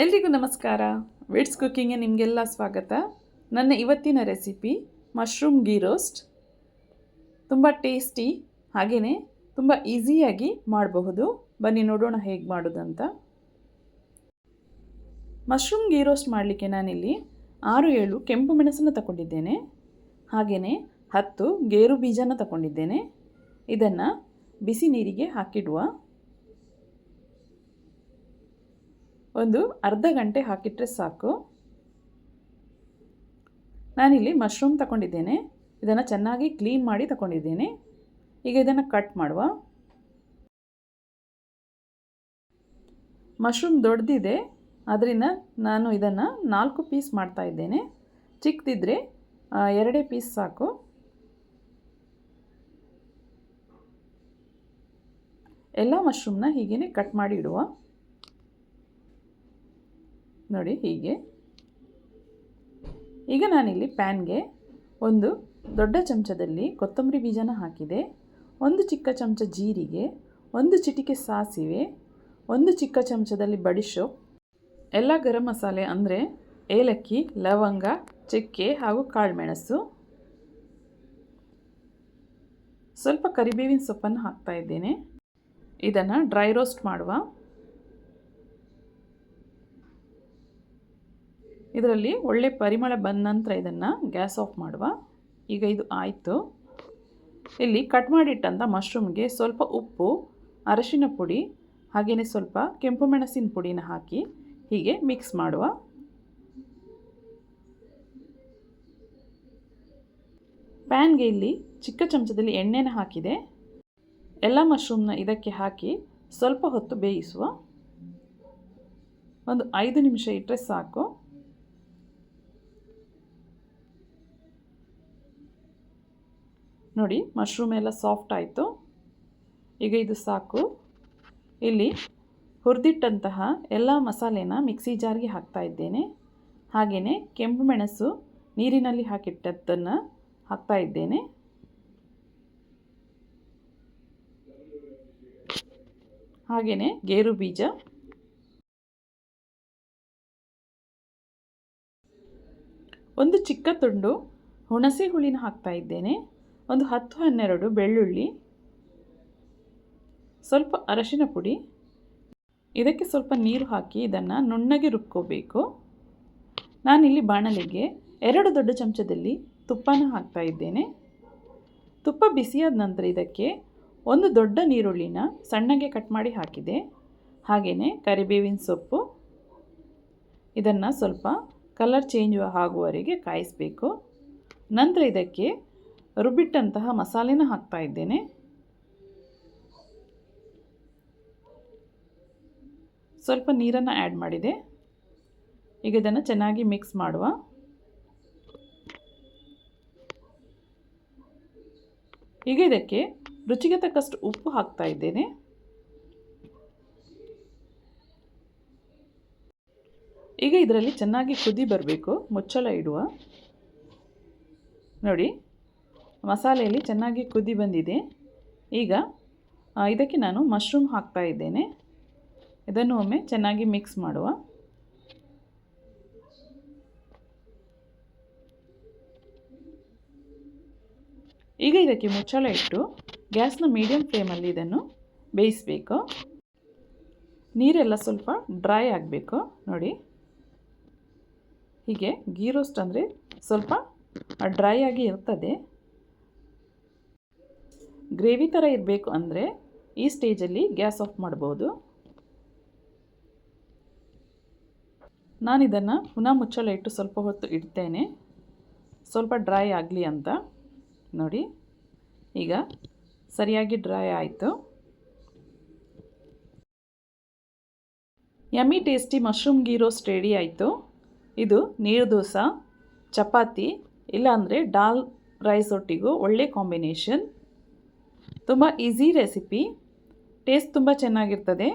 ಎಲ್ರಿಗೂ ನಮಸ್ಕಾರ. ವಿಡ್ಸ್ ಕುಕ್ಕಿಂಗ್ಗೆ ನಿಮಗೆಲ್ಲ ಸ್ವಾಗತ. ನನ್ನ ಇವತ್ತಿನ ರೆಸಿಪಿ ಮಶ್ರೂಮ್ ಗೀ ರೋಸ್ಟ್ ತುಂಬ ಟೇಸ್ಟಿ ಹಾಗೆಯೇ ತುಂಬ ಈಸಿಯಾಗಿ ಮಾಡಬಹುದು. ಬನ್ನಿ ನೋಡೋಣ ಹೇಗೆ ಮಾಡೋದಂತ. ಮಶ್ರೂಮ್ ಗೀ ರೋಸ್ಟ್ ಮಾಡಲಿಕ್ಕೆ ನಾನಿಲ್ಲಿ ಆರು, ಏಳು ಕೆಂಪು ಮೆಣಸನ್ನು ತಗೊಂಡಿದ್ದೇನೆ ಹಾಗೆಯೇ ಹತ್ತು ಗೇರು ಬೀಜನ ತಗೊಂಡಿದ್ದೇನೆ ಇದನ್ನು ಬಿಸಿ ನೀರಿಗೆ ಹಾಕಿಡುವ. ಒಂದು ಅರ್ಧ ಗಂಟೆ ಹಾಕಿಟ್ರೆ ಸಾಕು. ನಾನಿಲ್ಲಿ ಮಶ್ರೂಮ್ ತಗೊಂಡಿದ್ದೇನೆ ಇದನ್ನು ಚೆನ್ನಾಗಿ ಕ್ಲೀನ್ ಮಾಡಿ ತಗೊಂಡಿದ್ದೇನೆ ಈಗ ಇದನ್ನು ಕಟ್ ಮಾಡುವ. ಮಶ್ರೂಮ್ ದೊಡ್ಡದಿದೆ ಅದರಿಂದ ನಾನು ಇದನ್ನು ನಾಲ್ಕು ಪೀಸ್ ಮಾಡ್ತಾ ಇದ್ದೇನೆ. ಚಿಕ್ಕದಿದ್ದರೆ ಎರಡೇ ಪೀಸ್ ಸಾಕು. ಎಲ್ಲ ಮಶ್ರೂಮ್ನ ಹೀಗೇ ಕಟ್ ಮಾಡಿ ಇಡುವ. ನೋಡಿ ಹೀಗೆ. ಈಗ ನಾನಿಲ್ಲಿ ಪ್ಯಾನ್ಗೆ ಒಂದು ದೊಡ್ಡ ಚಮಚದಲ್ಲಿ ಕೊತ್ತಂಬರಿ ಬೀಜನ ಹಾಕಿದೆ. ಒಂದು ಚಿಕ್ಕ ಚಮಚ ಜೀರಿಗೆ, ಒಂದು ಚಿಟಿಕೆ ಸಾಸಿವೆ, ಒಂದು ಚಿಕ್ಕ ಚಮಚದಲ್ಲಿ ಬಡಿಶೋ, ಎಲ್ಲ ಗರಂ ಮಸಾಲೆ ಅಂದರೆ ಏಲಕ್ಕಿ, ಲವಂಗ, ಚಕ್ಕೆ ಹಾಗೂ ಕಾಳುಮೆಣಸು. ಸ್ವಲ್ಪ ಕರಿಬೇವಿನ ಸೊಪ್ಪನ್ನು ಹಾಕ್ತಾ ಇದ್ದೇನೆ. ಇದನ್ನು ಡ್ರೈ ರೋಸ್ಟ್ ಮಾಡುವ. ಇದರಲ್ಲಿ ಒಳ್ಳೆ ಪರಿಮಳ ಬಂದ ನಂತರ ಇದನ್ನು ಗ್ಯಾಸ್ ಆಫ್ ಮಾಡುವ. ಈಗ ಇದು ಆಯಿತು. ಇಲ್ಲಿ ಕಟ್ ಮಾಡಿಟ್ಟಂಥ ಮಶ್ರೂಮ್ಗೆ ಸ್ವಲ್ಪ ಉಪ್ಪು, ಅರಶಿನ ಪುಡಿ ಹಾಗೆಯೇ ಸ್ವಲ್ಪ ಕೆಂಪು ಮೆಣಸಿನ ಪುಡಿನ ಹಾಕಿ ಹೀಗೆ ಮಿಕ್ಸ್ ಮಾಡುವ. ಪ್ಯಾನ್ಗೆ ಇಲ್ಲಿ ಚಿಕ್ಕ ಚಮಚದಲ್ಲಿ ಎಣ್ಣೆನ ಹಾಕಿದೆ. ಎಲ್ಲ ಮಶ್ರೂಮ್ನ ಇದಕ್ಕೆ ಹಾಕಿ ಸ್ವಲ್ಪ ಹೊತ್ತು ಬೇಯಿಸುವ. ಒಂದು ಐದು ನಿಮಿಷ ಇಟ್ಟರೆ ಸಾಕು. ನೋಡಿ ಮಶ್ರೂಮ್ ಎಲ್ಲ ಸಾಫ್ಟ್ ಆಯಿತು. ಈಗ ಇದು ಸಾಕು. ಇಲ್ಲಿ ಹುರಿದಿಟ್ಟಂತಹ ಎಲ್ಲ ಮಸಾಲೆನ ಮಿಕ್ಸಿ ಜಾರ್ಗೆ ಹಾಕ್ತಾ ಇದ್ದೇನೆ. ಹಾಗೆಯೇ ಕೆಂಪು ಮೆಣಸು ನೀರಿನಲ್ಲಿ ಹಾಕಿಟ್ಟದ್ದನ್ನು ಹಾಕ್ತಾ ಇದ್ದೇನೆ. ಹಾಗೆಯೇ ಗೇರು ಬೀಜ. ಒಂದು ಚಿಕ್ಕ ತುಂಡು ಹುಣಸೆ ಹುಳಿನ ಹಾಕ್ತಾ ಇದ್ದೇನೆ. ಒಂದು ಹತ್ತು ಹನ್ನೆರಡು ಬೆಳ್ಳುಳ್ಳಿ, ಸ್ವಲ್ಪ ಅರಶಿನ ಪುಡಿ, ಇದಕ್ಕೆ ಸ್ವಲ್ಪ ನೀರು ಹಾಕಿ ಇದನ್ನು ನುಣ್ಣಗೆ ರುಬ್ಕೋಬೇಕು. ನಾನಿಲ್ಲಿ ಬಾಣಲೆಗೆ ಎರಡು ದೊಡ್ಡ ಚಮಚದಲ್ಲಿ ತುಪ್ಪನ ಹಾಕ್ತಾ ಇದ್ದೇನೆ. ತುಪ್ಪ ಬಿಸಿಯಾದ ನಂತರ ಇದಕ್ಕೆ ಒಂದು ದೊಡ್ಡ ನೀರುಳ್ಳಿನ ಸಣ್ಣಗೆ ಕಟ್ ಮಾಡಿ ಹಾಕಿದೆ. ಹಾಗೆಯೇ ಕರಿಬೇವಿನ ಸೊಪ್ಪು. ಇದನ್ನು ಸ್ವಲ್ಪ ಕಲರ್ ಚೇಂಜ್ ಆಗುವವರೆಗೆ ಕಾಯಿಸಬೇಕು. ನಂತರ ಇದಕ್ಕೆ ರುಬ್ಬಿಟ್ಟಂತಹ ಮಸಾಲೆನ ಹಾಕ್ತಾ ಇದ್ದೇನೆ. ಸ್ವಲ್ಪ ನೀರನ್ನು ಆ್ಯಡ್ ಮಾಡಿದೆ. ಈಗ ಇದನ್ನು ಚೆನ್ನಾಗಿ ಮಿಕ್ಸ್ ಮಾಡುವ. ಈಗ ಇದಕ್ಕೆ ರುಚಿಗೆ ತಕ್ಕಷ್ಟು ಉಪ್ಪು ಹಾಕ್ತಾ ಇದ್ದೇನೆ. ಈಗ ಇದರಲ್ಲಿ ಚೆನ್ನಾಗಿ ಕುದಿ ಬರಬೇಕು, ಮುಚ್ಚಳ ಇಡುವ. ನೋಡಿ. ಮಸಾಲೆಯಲ್ಲಿ ಚೆನ್ನಾಗಿ ಕುದಿ ಬಂದಿದೆ. ಈಗ ಇದಕ್ಕೆ ನಾನು ಮಶ್ರೂಮ್ ಹಾಕ್ತಾ ಇದ್ದೇನೆ. ಇದನ್ನು ಒಮ್ಮೆ ಚೆನ್ನಾಗಿ ಮಿಕ್ಸ್ ಮಾಡುವ. ಈಗ ಇದಕ್ಕೆ ಮುಚ್ಚಳ ಇಟ್ಟು ಗ್ಯಾಸ್ನ ಮೀಡಿಯಮ್ ಫ್ಲೇಮಲ್ಲಿ ಇದನ್ನು ಬೇಯಿಸಬೇಕು. ನೀರೆಲ್ಲ ಸ್ವಲ್ಪ ಡ್ರೈ ಆಗಬೇಕು, ನೋಡಿ. ಹೀಗೆ ಗೀ ರೋಸ್ಟ್ ಅಂದರೆ ಸ್ವಲ್ಪ ಡ್ರೈ ಆಗಿ ಇರ್ತದೆ. ಗ್ರೇವಿ ಥರ ಇರಬೇಕು ಅಂದರೆ ಈ ಸ್ಟೇಜಲ್ಲಿ ಗ್ಯಾಸ್ ಆಫ್ ಮಾಡ್ಬೋದು. ನಾನಿದನ್ನು ಪುನಃ ಮುಚ್ಚಳ ಇಟ್ಟು ಸ್ವಲ್ಪ ಹೊತ್ತು ಇಡ್ತೇನೆ. ಸ್ವಲ್ಪ ಡ್ರೈ ಆಗಲಿ ಅಂತ. ನೋಡಿ, ಈಗ ಸರಿಯಾಗಿ ಡ್ರೈ ಆಯಿತು. Yummy tasty mushroom ghee roast ready ಆಯಿತು. ಇದು ನೀರು ದೋಸೆ, ಚಪಾತಿ, ಇಲ್ಲಾಂದರೆ ಡಾಲ್, ರೈಸ್ ಒಟ್ಟಿಗೂ ಒಳ್ಳೆ ಕಾಂಬಿನೇಷನ್. ತುಂಬ ಈಸಿ ರೆಸಿಪಿ ಟೇಸ್ಟ್ ತುಂಬ ಚೆನ್ನಾಗಿರ್ತದೆ.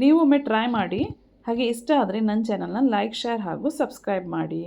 ನೀವು ಒಮ್ಮೆ ಟ್ರೈ ಮಾಡಿ. ಹಾಗೆ ಇಷ್ಟ ಆದರೆ ನನ್ನ ಚಾನಲ್ನ ಲೈಕ್ ಶೇರ್ ಹಾಗೂ ಸಬ್ಸ್ಕ್ರೈಬ್ ಮಾಡಿ.